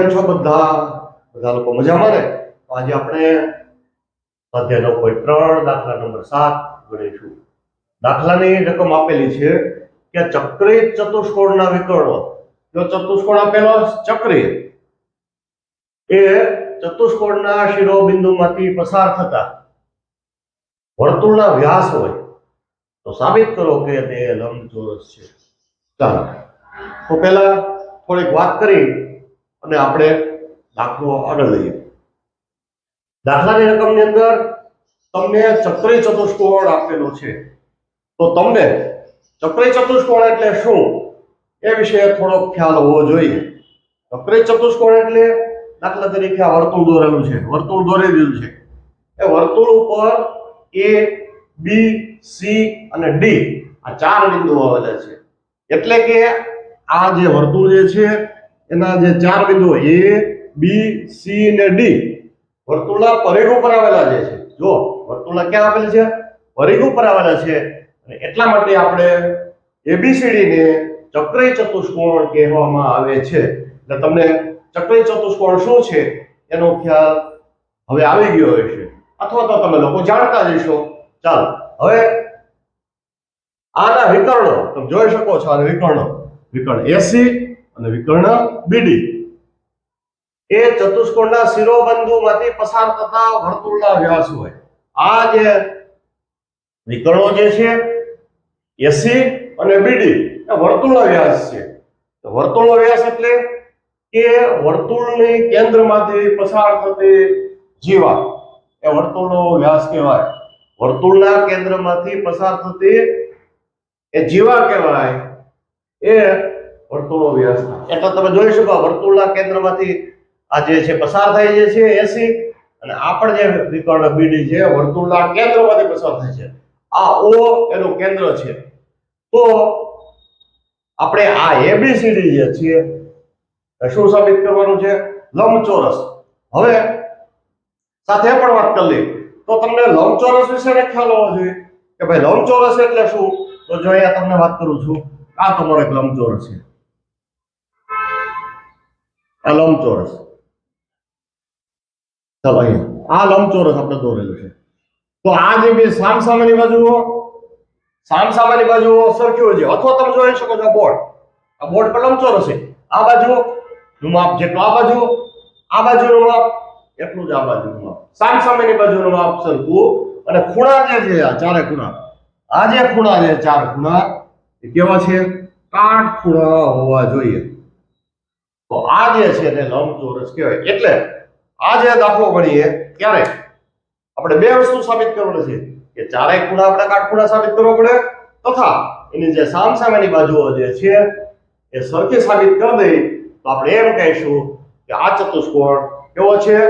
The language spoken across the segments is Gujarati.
કેમ છો બધા? બધા લોકો મજામાં ને? આજે આપણે સ્વાધ્યાય કોઈ ત્રણ દાખલા નંબર સાત ગણીશું. દાખલાની રકમ આપેલી છે કે ચક્રી ચતુષ્કોણના વિકર્ણો. જો ચતુષ્કોણ આપેલો ચક્રી, એ ચતુષ્કોણના શિરોબિંદુમાંથી પસાર થતા વર્તુળના વ્યાસ હોય, તો સાબિત કરો કે તે લંબચોરસ છે. ચાલો. તો પહેલા થોડીક વાત કરી. અને આપણે દાખલો આગળ લઈએ. દાખલાની રકમની અંદર તમને ચક્રી ચતુષ્કોણ આપેલો છે. તો તમને ચક્રી ચતુષ્કોણ એટલે શું? એ વિશે થોડો ખ્યાલ હોવો જોઈએ. ચક્રી ચતુષ્કોણ એટલે દાખલા તરીકે આ વર્તુળ દોરેલું છે. વર્તુળ દોરી દીધું છે. એ વર્તુળ ઉપર એ બી સી અને ડી આ ચાર બિંદુઓ આવેલા છે. એટલે કે આ જે વર્તુળ જે છે એના જે ચાર બિંદુઓ એ બી સી ને ડી વર્તુળના પરિઘ ઉપર આવેલા જે છે. જો વર્તુળના ક્યાં આવેલા છે? પરિઘ ઉપર આવેલા છે. એટલા માટે આપણે એબીસીડી ને ચક્રી ચતુષ્કોણ કહેવામાં આવે છે. એટલે તમને ચક્રી ચતુષ્કોણ શું છે એનો ખ્યાલ હવે આવી ગયો હશે. અથવા તો તમે લોકો જાણતા જઈશો ચાલો, હવે આના વિકર્ણો, તમે જોઈ શકો છો આના વિકર્ણો. વિકર્ણ એસી અને વિકર્ણ બીડી એ ચતુષ્કોણના શિરોબિંદુમાંથી પસાર થતા વર્તુળના વ્યાસ હોય. આ જે વિકર્ણો જે છે એસી અને બીડી એ વર્તુળનો વ્યાસ છે. વર્તુળનો વ્યાસ એટલે કે વર્તુળની કેન્દ્રમાંથી પસાર થતી જીવા. એ વર્તુળનો વ્યાસ કહેવાય. વર્તુળના કેન્દ્રમાંથી પસાર થતી એ જીવા કહેવાય. એ વર્તુળનો વ્યાસ એટલે તમે જોઈ શકો, વર્તુળના કેન્દ્રમાંથી આ જે છે પસાર થાય જે છે એસી અને આ પણ જે ત્રિકોણ બીડી છે, વર્તુળના કેન્દ્રમાંથી પસાર થાય છે. આ ઓ એનું કેન્દ્ર છે. તો આપણે આ એબીસીડી જે છે શું સાબિત કરવાનું છે? લંબચોરસ. હવે સાથે પણ વાત કરી લઈએ. તો તમને લંબચોરસ વિશે ખ્યાલ હોવો જોઈએ. કે ભાઈ લંબચોરસ એટલે શું? તો જો અહીંયા તમને વાત કરું છું, આ તમારો એક લંબચોરસ છે. આ લંબચોરસ. ચાલો અહીંયા. આ લંબચોરસ આપણે દોરેલું છે. તો આ જે બે સામસામેની બાજુઓ સામસામેની બાજુઓ સરખી છે? અથવા તમે જોઈ શકો છો આ બોર્ડ. આ બોર્ડ પર લંબચોરસ છે. આ બાજુ નું માપ જેટલું આ બાજુ, આ બાજુનું માપ એટલું જ આ બાજુનું માપ. સામસામેની બાજુનું માપ સરખું અને ખૂણા જે છે, આ ચારે ખૂણા. આ જે ખૂણા છે, ચાર ખૂણા, એ કેવા છે? કાટ ખૂણા હોવા જોઈએ. તો આ જે છે તે લંબચોરસ કહેવાય. એટલે આ જે દાખલો ગણીએ ત્યારે આપણે બે વસ્તુ સાબિત કરવાની છે. કે ચારેય ખૂણા આપણે કાટખૂણા સાબિત કરવો પડે, તથા એની જે સામસામેની બાજુઓ જે છે, એ સરખી સાબિત કરી દઈ, તો આપણે એમ કહીશું કે આ ચતુષ્કોણ કેવો છે?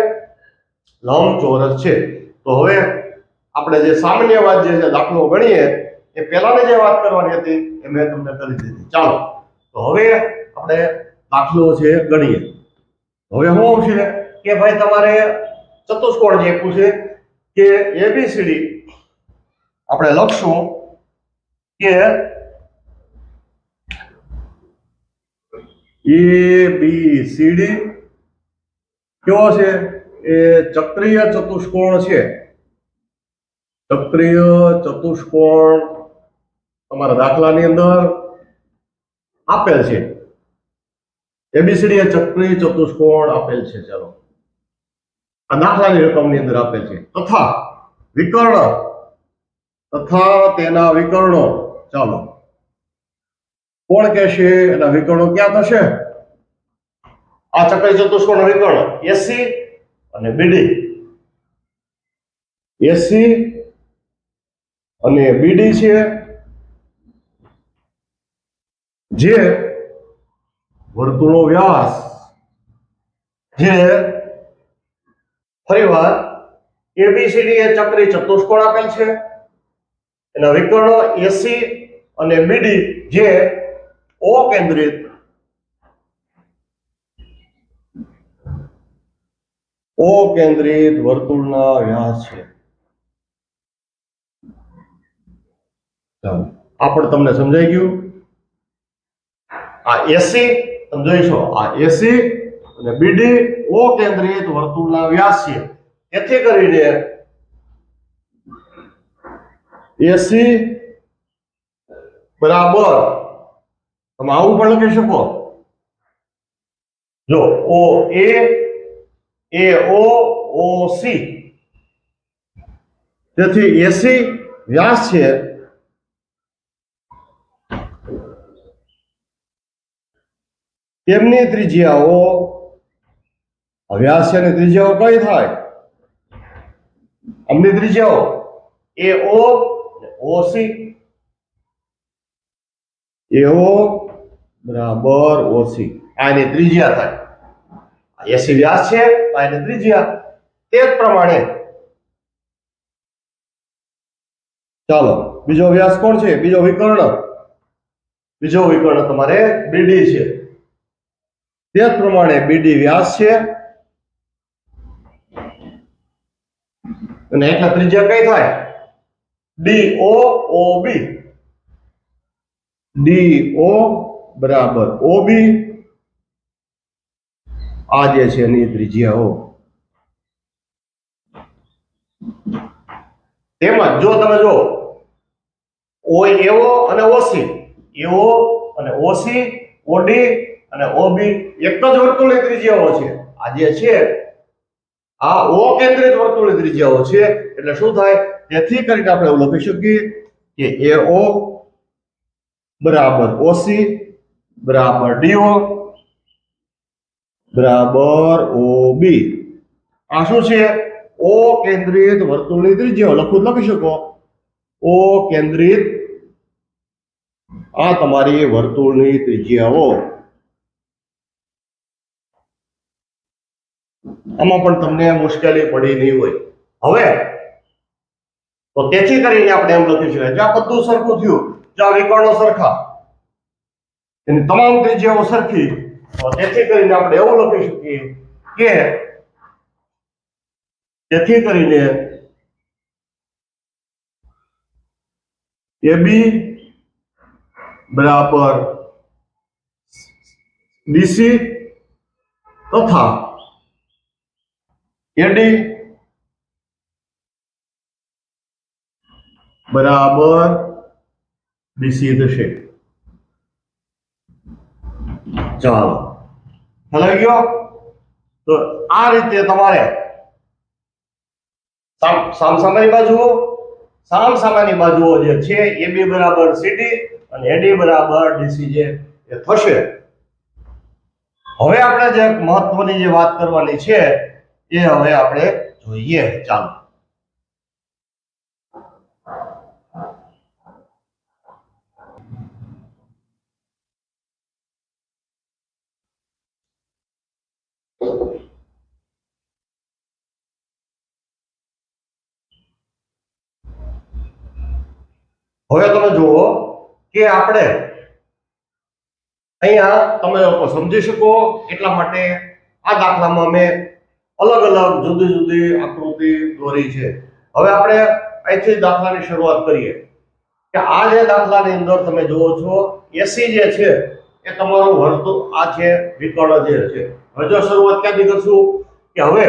લંબચોરસ છે. તો હવે આપણે જે સામાન્ય વાત જે દાખલો ગણીએ, એ પહેલાની જે વાત કરવાની હતી, એ મેં તમને કરી દીધી. ચાલો. તો હવે આપણે દાખલો છે ગણીએ. હવે શું છે કે ભાઈ તમારે ચતુષ્કોણ જે છે કે એબીસીડી આપણે લખશું કે એ બી સીડી કેવો છે? એ ચક્રીય ચતુષ્કોણ છે. ચક્રીય ચતુષ્કોણ તમારા દાખલાની અંદર આપેલ છે. એબીસીડી એ ચક્રી ચતુષ્કોણ આપેલ છે, ચાલો. આ દાખલાની રકમની અંદર આપેલ છે. તથા વિકર્ણ, તથા તેના વિકર્ણો, ચાલો. કોણ કહેશે એના વિકર્ણો ક્યાં થશે? આ ચક્રી ચતુષ્કોણ વિકર્ણ એસી અને બીડી એસી અને બીડી છે. જે વર્તુળનો વ્યાસ જે ફરીવાર એબીસીડી એ ચક્રી ચતુષ્કોણ આપેલ છે. એના વિકર્ણો એસી અને બીડી જે ઓ કેન્દ્રિત. ઓ કેન્દ્રિત વર્તુળના વ્યાસ છે. આ પણ તમને સમજાઈ ગયું. આ એસી તમે જોઈશો આ એસી અને બીડી ઓ કેન્દ્રિત વર્તુળના વ્યાસ છે જેથી કરીને એસી બરાબર, તમે આવું પણ લખી શકો. જો ઓ એ એ ઓ ઓ સી તેથી એસી વ્યાસ છે તેમની ત્રિજ્યાઓ વ્યાસ છે અને ત્રિજ્યાઓ કઈ થાય? અમની ત્રિજ્યાઓ, એ ઓ ઓસી એઓ બરાબર ઓસી આની એની ત્રિજ્યા થાય. એસી વ્યાસ છે, આ એની ત્રિજ્યા. તે જ પ્રમાણે ચાલો, બીજો વ્યાસ કોણ છે? બીજો વિકર્ણ. બીજો વિકર્ણ તમારે બીડી છે. તે જ પ્રમાણે બીડી વ્યાસ છે. અને એટલા ત્રિજ્યા કઈ થાય? ડી ઓ ઓ બી ડી ઓ બરાબર ઓ બી આ જે છે એની ત્રિજ્યાઓ. તેમજ જો તમે જો ઓ એવો અને ઓસી એવો અને ઓસી ઓડી અને ઓ બી એક જ વર્તુળ ત્રિજ્યાઓ છે. આ જે છે, આ ઓ કેન્દ્રિત વર્તુળ ત્રિજ્યાઓ છે. એટલે શું થાય? તેથી કરીને આપણે એવું લખી શકીએ કે એ ઓ બરાબર ઓસી બરાબર ડીઓ બરાબર ઓ બી. આ શું છે? ઓ કેન્દ્રિત વર્તુળની ત્રિજ્યાઓ. લખું લખી શકો. ઓ કેન્દ્રિત આ તમારી વર્તુળની ત્રિજ્યાઓ. આમાં પણ તમને મુશ્કેલી પડી નહીં હોય. હવે, તો તેથી કરીને આપણે એમ લખી શકાય આ બધું સરખું થયું. જ્યાં વિકર્ણો સરખા. એની તમામ ત્રિજ્યાઓ સરખી. તો તેથી કરીને આપણે એવું લખી શકીએ કે તેથી કરીને એ બી બરાબર ડીસી તથા એડી બરાબર. બીસી થશે ચાલો. ખ્યાલ ગયો? તો આ રીતે તમારે સામ સામસામાની બાજુઓ સામસામાની બાજુઓ જે છે એ બી બરાબર સીડી અને એડી બરાબર ડીસી જે એ થશે. હવે આપણે જે મહત્વની જે વાત કરવાની છે એ હવે આપણે જોઈએ ચાલો. હવે તમે જુઓ કે આપણે અહીંયા તમે લોકો સમજી શકો એટલા માટે આ દાખલામાં મેં અલગ અલગ જુદી જુદી આકૃતિ દોરી છે. હવે આપણે અહીંથી દાખલાની શરૂઆત કરીએ. કે આ જે દાખલાની અંદર તમે જુઓ છો એસી જે છે, એ તમારું વર્તુળ, આ છે વિકર્ણ જે છે. હવે જો શરૂઆત ક્યાંથી કરશું? કે હવે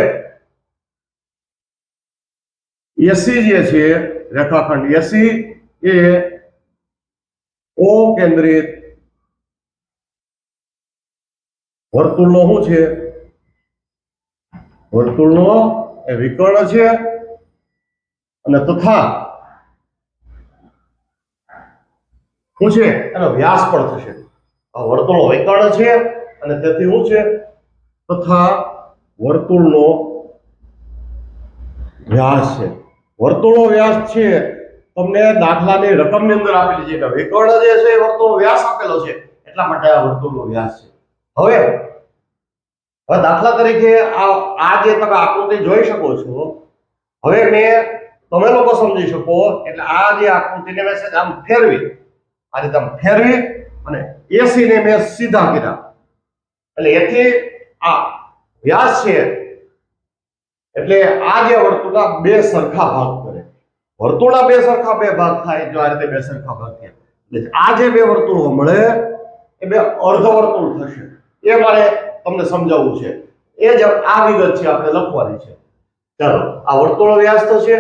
એસી જે છે, રેખાખંડ એસી એ ઓ કેન્દ્રિત વર્તુળનો શું છે? વર્તુળનો એ વિકર્ણ છે અને તથા શું છે? એનો વ્યાસ પણ થશે. આ વર્તુળનો વિકર્ણ છે અને તેથી શું છે? તથા વર્તુળનો વ્યાસ છે. વર્તુળનો વ્યાસ છે. તમને દાખલાની રકમની અંદર આપેલી છે કે વિકર્ણ જે છે એ વર્તુળનો વ્યાસ આપેલો છે. એટલા માટે આ વર્તુળનો વ્યાસ છે. હવે હવે દાખલા તરીકે આ આ જે તમે આકૃતિ જોઈ શકો છો, હવે મેં, તમે લોકો સમજી શકો એટલે આ જે આકૃતિને મેં આમ ફેરવી, આ રીતે આમ ફેરવી અને એસી ને મેં સીધા કર્યા. એટલે એથી આ વ્યાસ છે, એટલે આ જે વર્તુળના બે સરખા ભાગ કરે. વર્તુળના બે સરખા બે ભાગ થાય જો આ રીતે બે સરખા ભાગ થયા. એટલે આ જે બે વર્તુળો મળે, એ બે અર્ધ વર્તુળ થશે. એ મારે તમને સમજાવવું છે. એ જ આ વિગત છે આપણે લખવાની છે. ચાલો, આ વર્તુળો વ્યાસ તો છે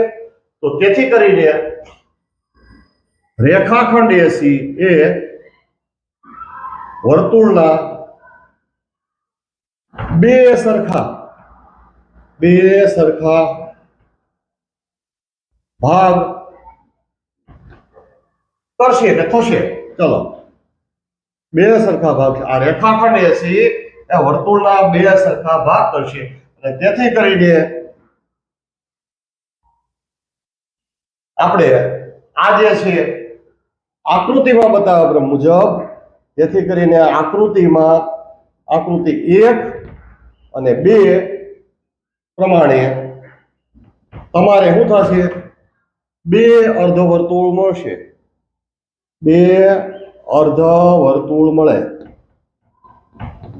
તો તેથી કરીને રેખાખંડ એસી એ વર્તુળના બે સરખા બે સરખા ભાગ કરશે કે થશે. ચલો, બે સરખા ભાગ છે. આ રેખાખંડ એસી એ વર્તુળના બે સરખા ભાગ કરશે. અને તેથી કરીને આપણે આ જે છે, આકૃતિમાં બતાવ્યા મુજબ, જેથી કરીને આકૃતિમાં આકૃતિ એક અને બે પ્રમાણે તમારે શું થશે? બે અર્ધ વર્તુળ મળશે. બે અર્ધ વર્તુળ મળે.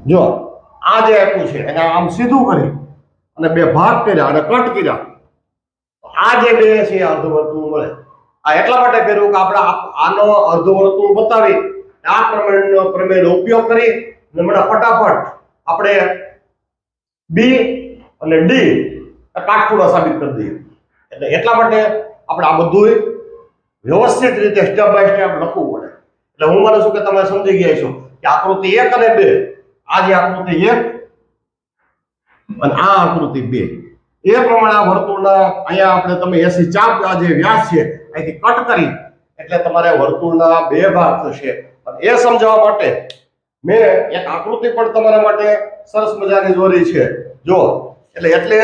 જો, આ જે આપ્યું છે, એને આમ સીધું કરી અને બે ભાગ કર્યા અને કટ કર્યા. આ જે બે છે અર્ધવર્તુળ મળે. આ એટલા માટે કર્યું કે આપણે આનો અર્ધવર્તુળ બતાવી આ પ્રમેયનો પ્રમેયનો ઉપયોગ કરી હમણાં ફટાફટ આપણે બી અને ડી કાટખૂડા સાબિત કરી દઈએ. એટલે એટલા માટે આપણે આ બધું વ્યવસ્થિત રીતે સ્ટેપ બાય સ્ટેપ લખવું પડે. એટલે હું માનું છું કે તમે સમજી ગયા છો કે આકૃતિ એક અને બે આ જે આકૃતિ એક અને આ આકૃતિ બે. એ પ્રમાણે આ વર્તુળના અહીંયા આપણે તમે એસી ચાપ આ જે વ્યાસ છે, અહીંથી કટ કરી એટલે તમારે વર્તુળના બે ભાગ થશે. એ સમજાવવા માટે મેં એક આકૃતિ પણ તમારા માટે સરસ મજાની દોરી છે. જો, એટલે એટલે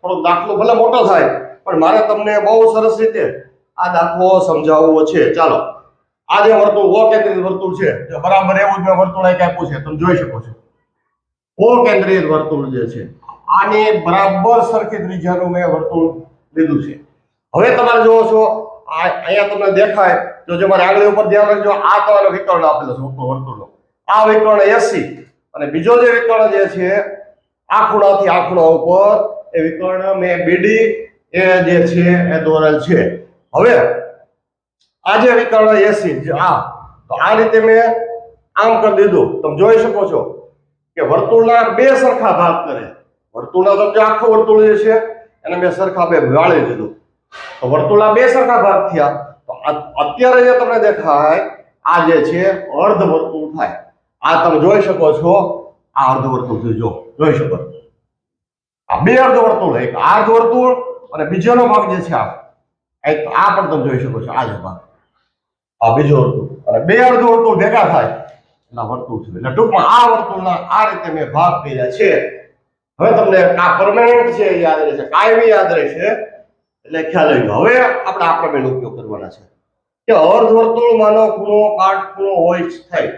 થોડો દાખલો ભલે મોટો થાય, પણ મારે તમને બહુ સરસ રીતે આ દાખલો સમજાવવો છે. ચાલો, આ જે વર્તુળ, ઓ કેન્દ્રિત વર્તુળ છે બરાબર એવું જ મેં વર્તુળ આપ્યું છે, તમે જોઈ શકો છો. ઓ કેન્દ્રિત વર્તુળ જે છે, આની બરાબર સરખી ત્રિજ્યાનું મેં વર્તુળ લીધું છે. હવે તમારે જોવો છો અહીંયા તમને દેખાય તો જો મારે આગળ ઉપર ધ્યાન રાખજો, આ તમારો વિકર્ણ આપેલો છે ઉપર વર્તુળનો. આ વિકર્ણ એસી અને બીજો જે વિકર્ણ જે છે આ ખૂણાથી આ ખૂણા ઉપર, એ વિકર્ણ મેં બીડી એ જે છે, એ દોરેલ છે. હવે, આ જે વિકર્ણ એસી જે આ, તો આ રીતે મેં આમ કરી દીધું. તમે જોઈ શકો છો કે વર્તુળના બે સરખા ભાગ કરે. વર્તુળના તો જે આખો વર્તુળ જે છે, એને મેં સરખા બે વાળી દીધું. તો વર્તુળના બે સરખા ભાગ થયા. તો અત્યારે જે તમને દેખાય, આ જે છે, અર્ધ વર્તુળ થાય. આ તમે જોઈ શકો છો, આ અર્ધ વર્તુળ જો, જોઈ શકો. આ બે અર્ધ વર્તુળ, એક આ અર્ધ વર્તુળ અને બીજોનો ભાગ જે છે, આ. આ પણ તમે જોઈ શકો છો, આ જ ભાગ. આ બીજો વર્તુળ. અને બે અર્ધ વર્તુળ ભેગા થાય. વર્તુળ છે. એટલે ટૂંકમાં આ વર્તુળના આ રીતે મેં ભાગ કર્યા છે. હવે તમને આ પરમેનન્ટ છે યાદ રહેશે કાયમી યાદ રહેશે એટલે ખ્યાલ આવ્યો હવે આપણે આ પ્રમેયનો ઉપયોગ કરવાના છે. કે અર્ધવર્તુળમાંનો ખૂણો કાટખૂણો હોય થાય.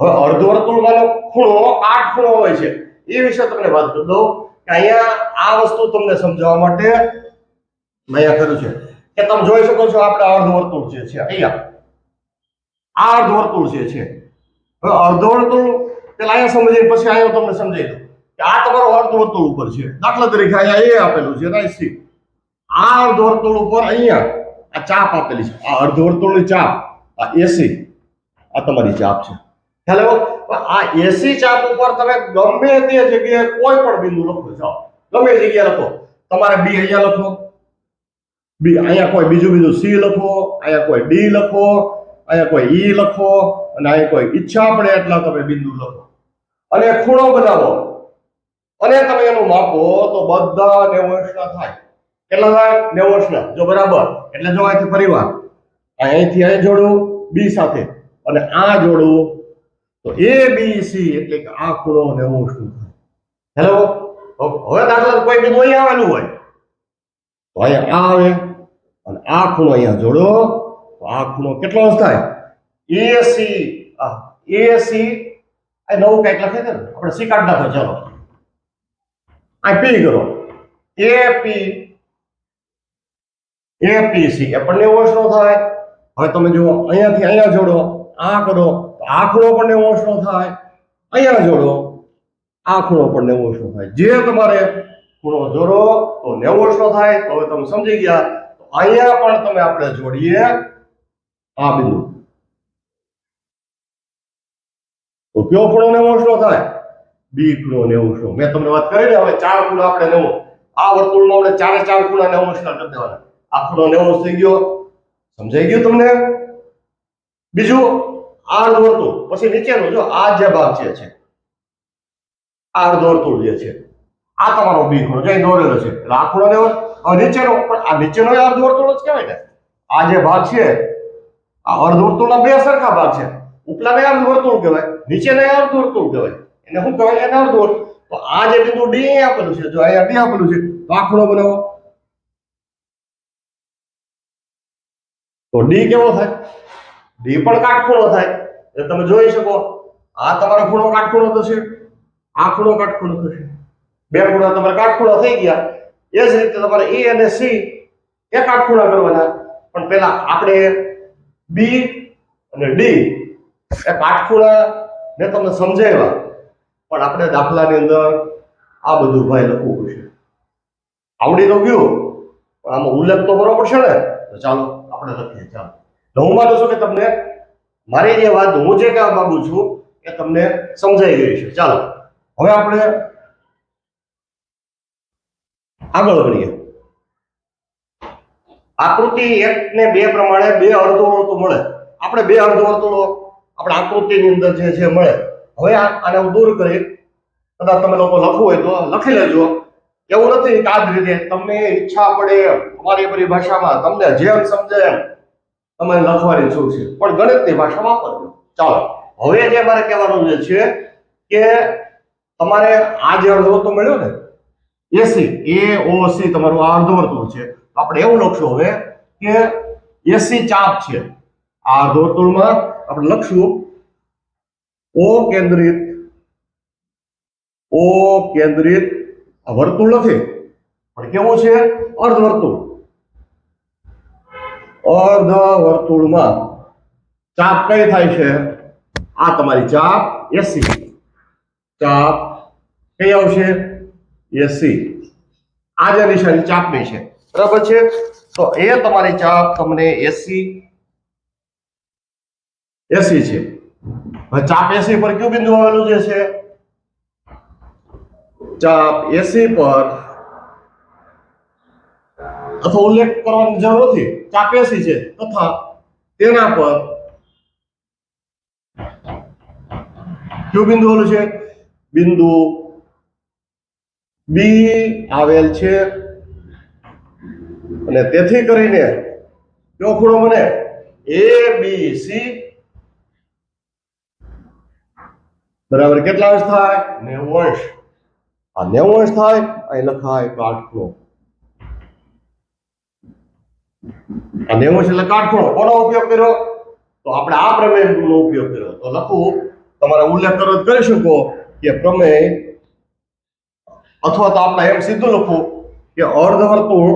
હવે અર્ધવર્તુળમાંનો ખૂણો કાટખૂણો હોય છે. એ વિશે તમને વાત કરી દઉં કે અહીંયા આ વસ્તુ તમને સમજાવવા માટે મેં અહીંયા કર્યું છે. કે તમે જોઈ શકો છો, આપણે અર્ધવર્તુળ જે છે, અહીંયા. આ અર્ધ વર્તુળ જે છે હવે અર્ધવર્તુળ પેલા અહીંયા સમજીએ પછી અહીંયા તમને સમજાવી દઉં કે આ તમારો અર્ધવર્તુળ ઉપર છે. દાખલા તરીકે અહીંયા એ આપેલું છે રાઈટ સી આ અર્ધવર્તુળ ઉપર અહીંયા આ ચાપ આપેલી છે. આ અર્ધવર્તુળની ચાપ, આ એસી આ તમારી ચાપ છે. ખ્યાલ આ એસી ચાપ ઉપર તમે ગમે તે જગ્યાએ કોઈ પણ બિંદુ લખો, જાઓ. ગમે તે જગ્યાએ લખો. તમારે બી અહીંયા લખો બી અહીંયા કોઈ બીજું બીજું સી લખો અહીંયા કોઈ ડી લખો અહીંયા કોઈ ઈ લખો અને અહીં કોઈ ઈચ્છા પડે એટલા તમે બિંદુ લખો અને ખૂણો બનાવો. અને તમે એનું માપો તો બધા નેવું થાય. કેટલા થાય? નેવું જો બરાબર. એટલે જો અહીંથી પરિવાર અહીંથી અહીં જોડું બી સાથે. અને આ જોડું, તો એ બી સી એટલે કે આ ખૂણો નેવું અંશનું થાય હેલો હવે દાખલા કોઈ બિંદુ અહીંયા આવેલું હોય. તો અહીંયા આ આવે. અને આ ખૂણો અહીંયા જોડો. તો આ ખૂણો કેટલો થાય? એસી આ એસી આ નવું કંઈક લખે છે ને? આપણે સી કાઢ નાખો, ચાલો. આ પી કરો. એપી એપીસી એ પણ નેવું વર્ષનો થાય. હવે તમે જુઓ, અહીંયાથી અહીંયા જોડો. આ કરો. તો આ ખૂણો પણ નેવું વર્ષનો થાય. અહીંયા જોડો. આ ખૂણો પણ નેવું વર્ષનો થાય. જે તમારે ખૂણો જોડો, તો નેવું વર્ષનો થાય. તો હવે તમે સમજી ગયા. તો અહીંયા પણ તમે આપણે જોડીએ આ બિંદુ. ખૂણો નેવું વર્ષનો થાય બી ખૂણો નેવું શું મેં તમને વાત કરી ને, હવે ચાર ખૂણા આપણે નેવો. આ વર્તુળમાં આપણે ચારે ચાર ખૂણા નેવું સ્ટાર્ટ કરી દેવાના. આ ખૂણો નેવું થઈ ગયો. સમજાઈ ગયું તમને? બીજું આ વર્તુળ. પછી નીચેનું, જો, આ જે ભાગ છે આ અર્ધ વર્તુળ જે છે, આ તમારો બી ખૂણો જે દોરેલો છે. એટલે આ ખૂણો નેવો. નીચેનો, પણ આ નીચેનો અર્ધ વર્તુળ જ કહેવાય ને. આ જે ભાગ છે, આ અર્ધ વર્તુળના બે સરખા ભાગ છે. ઉપલાને અર્ધ વર્તુળ કહેવાય, નીચેને અર્ધ વર્તુળ કહેવાય. એને શું કહેવાય? એને અર્ધ તો આ જે બિંદુ ડી આપેલું છે, જો અહીંયા ડી આપેલું છે, તો આ ખૂણો બનાવો. તો ડી કેવો થાય? ડી પણ કાટખૂણો થાય. એટલે તમે જોઈ શકો, આ તમારો ખૂણો કાટખૂણો થશે, આ ખૂણો કાટખૂણો થશે. બે ખૂણા તમારા કાટખૂણા થઈ ગયા. એ જ રીતે તમારે એ અને સી એ કાટખૂણા કરવાના. પણ પહેલા આપણે બી અને ડી એ કાટખૂણા મેં તમને સમજાવ્યા, પણ આપણે દાખલાની અંદર આ બધું ભાઈ લખવું પડશે. આવડી તો ગયું, પણ આમાં ઉલ્લેખ તો કરવો પડશે ને? તો ચાલો, આપણે લખીએ, ચાલો. હું માનું છું કે તમને મારી જે વાત હું જે કહેવા માંગુ છું, એ તમને સમજાઈ ગઈ છે. ચાલો, હવે આપણે આગળ વળીએ આકૃતિ એક ને બે પ્રમાણે બે અર્ધવર્તુળ મળે. આપણે બે અર્ધવર્તુળો આપણે આકૃતિની અંદર જે જે મળે, હવે આને હું દૂર કરી, કદાચ તમે લોકો લખવું હોય તો લખી લેજો. એવું નથી કે આ જ રીતે તમને ઈચ્છા પડે અમારી પરિભાષામાં તમને જેમ સમજે એમ તમારે લખવાની શું છે. પણ ગણિતની ભાષા વાપરજો. ચાલો, હવે જે મારે કહેવાનું જે છે કે તમારે આ જે અર્ધવર્તુળ મળ્યો ને? એસી એ ઓ સી તમારું આ અર્ધવર્તુળ છે. આપણે એવું લખશું હવે કે એસી ચાપ છે. આ અર્ધવર્તુળમાં આપણે લખશું ઓ કેન્દ્રિત ઓ કેન્દ્રિત. આ વર્તુળ નથી, પણ કેવું છે? અર્ધવર્તુળ અર્ધવર્તુળમાં ચાપ કઈ થાય છે? આ તમારી ચાપ એસી ચાપ કઈ આવશે? એસી આ જે નિશાની ચાપની છે, બરાબર છે? તો એ તમારી ચાપ તમને એસી એસી છે. ચાપ એસી પર કયું બિંદુ આવેલું જે છે? ચાપ એસી પર અથવા ઉલ્લેખ કરવાની જરૂર નથી. ચાપ એસી છે તથા તેના પર કયું બિંદુ આવેલું છે? બિંદુ બી આવેલ છે. અને તેથી કરીને કયો ખૂણો બને? એ, બી, સી બરાબર કેટલા અંશ થાય? નેવું અંશ આ નેવું અંશ થાય અહીં લખાય કાટખૂણો. આ નેવું અંશ એટલે કાટખૂણો. કોનો ઉપયોગ કર્યો? તો આપણે આ પ્રમેયનો ઉપયોગ કર્યો. તો લખું તમારે ઉલ્લેખ કરો કરી શકો કે પ્રમેય અથવા તો આપણે એમ સીધું લખું કે અર્ધ વર્તુળ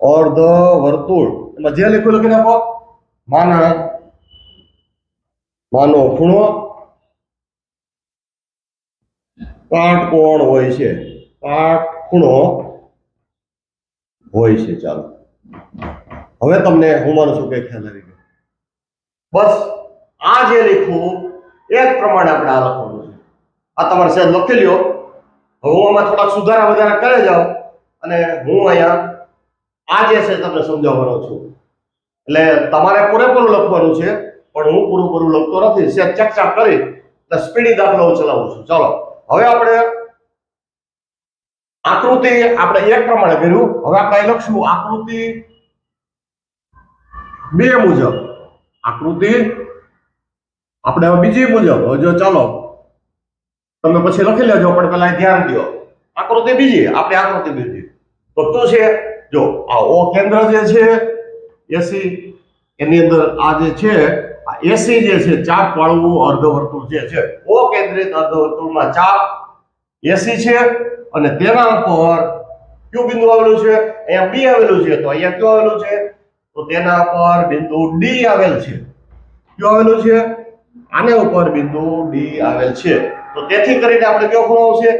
અર્ધ વર્તુળ એમાં જે લખ્યું લખી નાખો. માના માનો ખૂણો. કાટકોણ હોય છે? કાટખૂણો હોય છે, ચાલો. હવે તમને હું માનું છું કે ખ્યાલ આવી ગયો. બસ, આ જે લખ્યું એ જ પ્રમાણે આપણે આ લખવાનું છે. આ તમારે સાહેબ લખી લ્યો. હવે હું આમાં થોડાક સુધારા વધારા કરે જાઉં અને હું અહીંયા આ જે છે તમને સમજાવવાનો છું. એટલે તમારે પૂરેપૂરું લખવાનું છે, પણ હું પૂરું પૂરું લખતો નથી. ચકચાક કરી, એટલે સ્પીડી દાખલાઓ ચલાવું છું. ચાલો. હવે આપણે આકૃતિ આપણે એક પ્રમાણે કર્યું. હવે આપણે લખશું આકૃતિ બે મુજબ. આકૃતિ આપણે હવે બીજી મુજબ. જો ચાલો, તમે પછી લખી લેજો, પણ પેલા ધ્યાન દો. આકૃતિ બીજી, આપણે આકૃતિ બીજી. તો શું છે? જો, આ ઓ કેન્દ્ર જે છે એસી એની અંદર આ જે છે એસી જે છે, ચાપ વાળું અર્ધવર્તુળ જે છે ઓ કેન્દ્રિત અર્ધવર્તુળમાં ચાપ એસી છે અને તેના પર કયું બિંદુ આવેલું છે? અહીંયા બી આવેલું છે, તો અહીંયા કયું આવેલું છે? તો તેના પર બિંદુ ડી આવેલ છે. કયું આવેલું છે? આને ઉપર બિંદુ ડી આવેલ છે. તો તેથી કરીને આપણે કયો ખૂણો આવશે?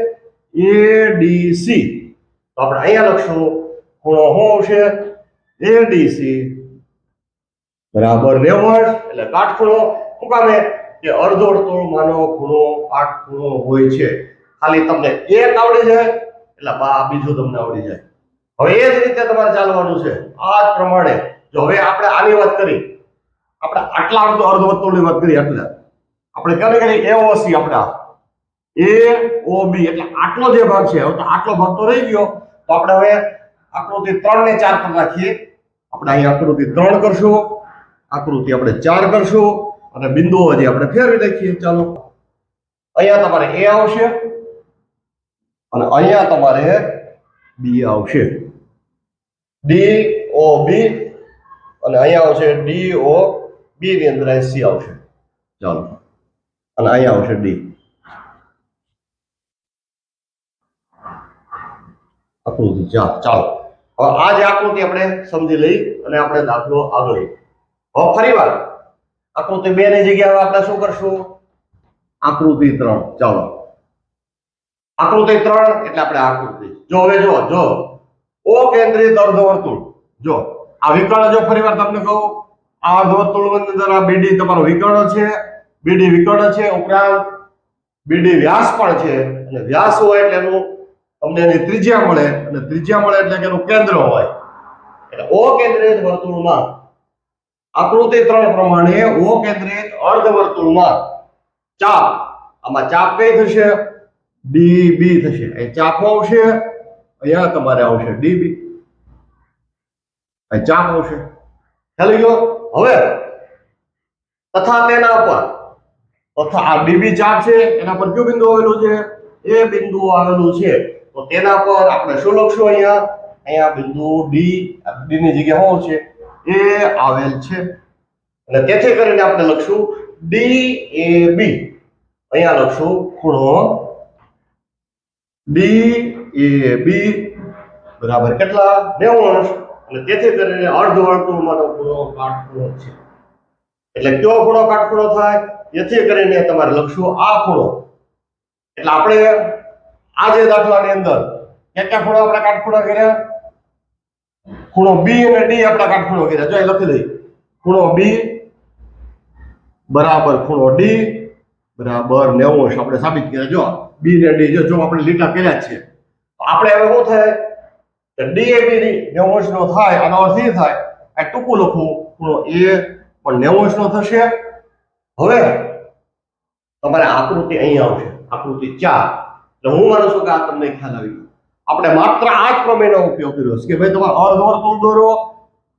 એ ડી સી તો આપણે અહીંયા લખશું, ખૂણો શું આવશે? એ ડી સી બરાબર નેવું અંશ એટલે કાટખૂણો. શું કામે કે અર્ધવર્તુળમાંનો ખૂણો, કાટખૂણો ખૂણો હોય છે. ખાલી તમને એક આવડી જાય, એટલે બા બીજું તમને આવડી જાય. હવે એ જ રીતે તમારે ચાલવાનું છે. આ જ પ્રમાણે. જો હવે આપણે આની વાત કરી. આપણે આટલા અર્ધ, અર્ધવર્તુળની વાત કરી એટલે આપણે ક્યારે કરી? એઓસી આપણા. એ ઓ બી એટલે આટલો જે ભાગ છે, હવે તો આટલો ભાગ તો રહી ગયો. તો આપણે હવે આકૃતિ ત્રણ ને ચાર પર રાખીએ. આપણે અહીં આકૃતિ ત્રણ કરશું. આકૃતિ આપણે ચાર કરશું અને બિંદુઓ હજી આપણે ફેરવી લખીએ ચાલો. અહીંયા તમારે એ આવશે અને અહીંયા તમારે બી આવશે. ડી ઓ બી અને અહીંયા આવશે ડી ઓ બી ની અંદર સી આવશે. ચાલો. અને અહીંયા આવશે ડી આકૃતિ ચાર. ચાલો. હવે આ જે આકૃતિ આપણે સમજી લઈ અને આપણે દાખલો આગળ લઈએ. હવે ફરી વાર. આકૃતિ બે ની જગ્યાએ આપણે શું કરશું? આકૃતિ ત્રણ. ચાલો. આકૃતિ ત્રણ, એટલે આપણે આકૃતિ. જો, હવે જો જો. ઓ કેન્દ્રિત અર્ધવર્તુળ. જો. આ વિકર્ણ જો ફરીવાર તમને કહું, આ અર્ધવર્તુળની અંદર આ બીડી તમારો વિકર્ણ છે, બીડી વિકર્ણ છે, ઉપરાંત બીડી વ્યાસ પણ છે. અને વ્યાસ હોય એટલે એનું તમને એની ત્રિજ્યા મળે. અને ત્રિજ્યા મળે એટલે કે એનું કેન્દ્ર હોય. એટલે ઓ કેન્દ્રિત વર્તુળમાં આકૃતિ ત્રણ પ્રમાણે ઓ કેન્દ્રિત, અર્ધવર્તુળમાં ચાપ. આમાં ચાપ કઈ થશે? ડી બી થશે. અહીં ચાપ આવશે, અહીંયા તમારે આવશે ડી બી ચાપ આવશે. ખ્યાલ ગયો? હવે તથા તેના પર, તથા આ ડીબી ચાપ છે, એના પર કયું બિંદુ આવેલું છે? એ બિંદુ આવેલું છે. તો તેના પર આપણે શું લખશું અહીંયા? અહીંયા બિંદુ ડી ડી ની જગ્યા શું છે? એ આવેલ છે. અને તેથી કરીને આપણે લખશું ડી એ બી અહીંયા લખશું ખૂણો ડી એ બી બરાબર કેટલા? નેવું અંશ. અને તેથી કરીને અર્ધ અર્ધવર્તુળમાંનો ખૂણો કાટખૂણો છે. એટલે કયો ખૂણો કાટખૂણો થાય? જેથી કરીને તમારે લખશું આ ખૂણો. એટલે આપણે આજે દાખલાની અંદર કેટલા ખૂણો આપણે કાટખૂણા કર્યા? ખૂણો બી અને ડી આપણા કાટખૂણો કર્યા. જો લખી દઈ ખૂણો બી બરાબર ખૂણો ડી બરાબર નેવું અંશ આપણે સાબિત કર્યા. જો બી ને ડી જો જો આપણે લીટા કર્યા છે. તો આપણે હવે શું થાય? કે ડી એ બી નેવું અંશનો થાય, આનો અર્થ એ થાય, આ ટૂંકું લખવું ખૂણો એ પણ નેવું અંશનો થશે. હવે તમારે આકૃતિ અહીં આવશે. આકૃતિ ચાર. એટલે હું માનું છું કે આ તમને ખ્યાલ આવી ગયો. આપણે માત્ર આ જ પ્રમેયનો ઉપયોગ કર્યો છે કે ભાઈ તમારે અર્ધવર્તુળ દોરો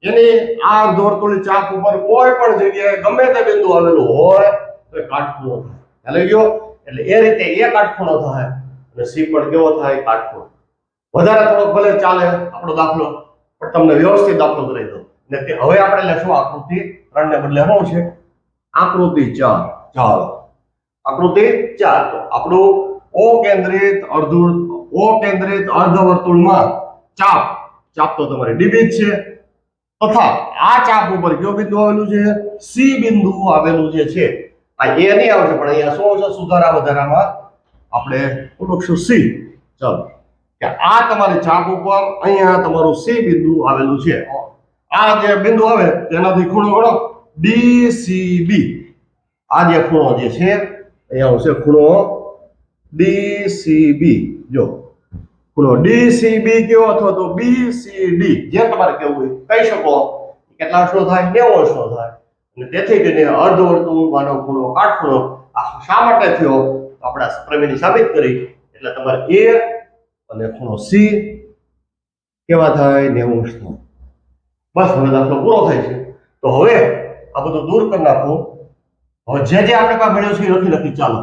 એની આ અર્ધવર્તુળની ચાપ ઉપર કોઈ પણ જગ્યાએ ગમે તે બિંદુ આવેલું હોય તો એ કાટખૂણો થાય. ખ્યાલ ગયો? એટલે એ રીતે એ કાટખૂણો થાય અને સી પણ કેવો થાય? કાટખૂણો. વધારે થોડોક ભલે ચાલે આપણો દાખલો, પણ તમને વ્યવસ્થિત દાખલો કરી દો ને તે હવે આપણે લખશું આકૃતિ ત્રણ ને બદલે શું છે? આકૃતિ ચાર. ચાલો. આકૃતિ ચાર. તો આપણું ઓ કેન્દ્રિત અર્ધુ ઓ કેન્દ્રિત અર્ધવર્તુળમાં ચાપ. ચાપ તો તમારી ડીબી છે. તથા આ ચાપ ઉપર કયો બિંદુ આવેલું છે? સી બિંદુ આવેલું જે છે. આ એ નહીં આવશે પણ અહીંયા શું આવશે સુધારા વધારામાં આપણે ઓળખશું સી. ચાલો. કે આ તમારી ચાપ ઉપર અહીંયા તમારું સી બિંદુ આવેલું છે. આ જે બિંદુ આવે તેનાથી ખૂણો ગણો ડી સી આ જે ખૂણો જે છે, અહીંયા આવશે ખૂણો ડી સી જો. ખૂણો ડી સી બી કયો અથવા તો બી સી ડી જે તમારે કેવું હોય, કહી શકો. કેટલા અંશનો થાય? નેવું અંશનો થાય. અને તેથી કરીને અર્ધવર્તુળમાંનો ખૂણો કાટખૂણો આ શા માટે થયો? આપણા પ્રમેયની સાબિત કરી. એટલે તમારે એ અને ખૂણો સી કેવા થાય? નેવું અંશ બસ, હવે દાખલો પૂરો થાય છે. તો હવે આ બધું દૂર કરી નાખો. હવે જે જે આપણે પાસે મળ્યું છે એ લખી લખી ચાલો.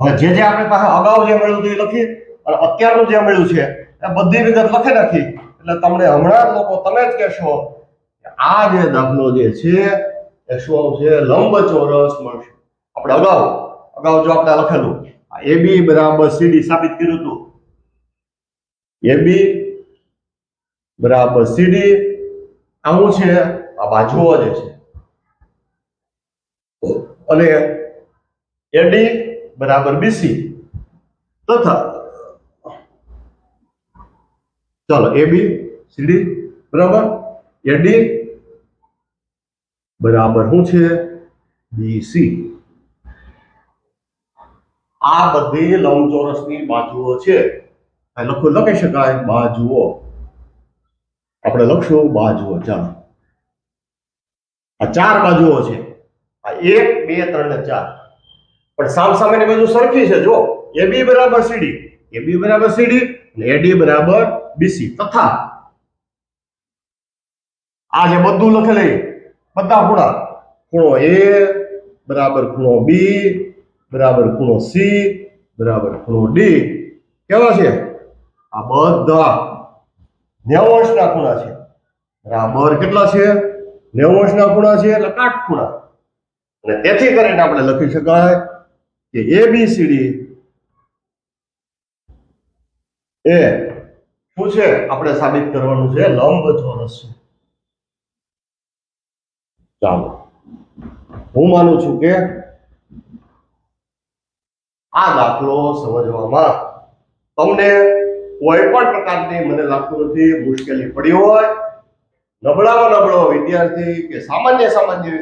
હવે જે જે આપણે પાસે અગાઉ જે મળ્યું હતું એ લખી અને અત્યારનું જે મળ્યું છે, એ બધી વિગત લખી નાખી એટલે તમને હમણાં લોકો તમે જ કહેશો આ જે દાખલો જે છે, એ શું આવશે? લંબચોરસ મળશે. આપણે અગાઉ અગાઉ જો આપણે લખેલું એ બી બરાબર સીડી સાબિત કર્યું હતું. એ બી બરાબર સીડી આવું છે? આ બાજુઓ જે છે. અને એડી બરાબર બીસી તથા ચાલો એ બી સીડી બરાબર? એડી બરાબર શું છે? બીસી આ બધી લંબચોરસની બાજુઓ છે. લખો લખી શકાય બાજુઓ. આપણે લખશું બાજુઓ, ચાલો. આ ચાર બાજુઓ છે. આ એક, બે, ત્રણ ચાર. પણ સામ સામેની બાજુ સરખી છે જો એ બી બરાબર સીડી એ બી બરાબર સીડી એડી બરાબર બીસી તથા આ જે બધું લખેલું બધા ખૂણા. ખૂણો એ બરાબર ખૂણો બી બરાબર ખૂણો સી બરાબર ખૂણો ડી કેવા છે? આ બધા નેવું અંશના ખૂણા છે. બરાબર કેટલા છે? નેવું અંશના ખૂણા છે એટલે કાટ ખૂણા અને તેથી કરીને આપણે લખી શકાય કે એ બી સી એ શું છે? આપણે સાબિત કરવાનું છે લંબચોરસ. છે ચાલો. હું માનું છું કે આ દાખલો સમજવામાં તમને કોઈ પણ પ્રકારની મને લાગતું નથી, મુશ્કેલી પડી હોય, નબળામાં નબળો વિદ્યાર્થી કે સામાન્ય સામાન્ય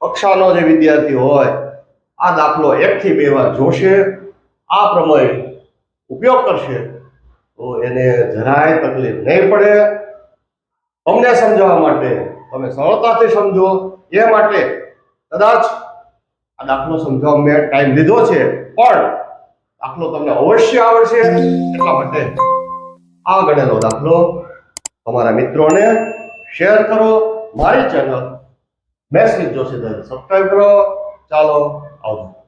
કક્ષાનો જે વિદ્યાર્થી હોય, આ દાખલો એક થી બે વાર જોશે, આ પ્રમેય ઉપયોગ કરશે. તો એને જરાય તકલીફ નહીં પડે. અમને સમજાવવા માટે તમે સરળતાથી સમજો. એ માટે કદાચ આ દાખલો સમજાવવા મેં ટાઈમ લીધો છે, પણ દાખલો તમને અવશ્ય આવડશે. એટલા માટે આ દાખલો તમારા મિત્રોને શેર કરો. મારી ચેનલ મેસેજ જોશે સબસ્ક્રાઈબ કરો. ચાલો આવજો.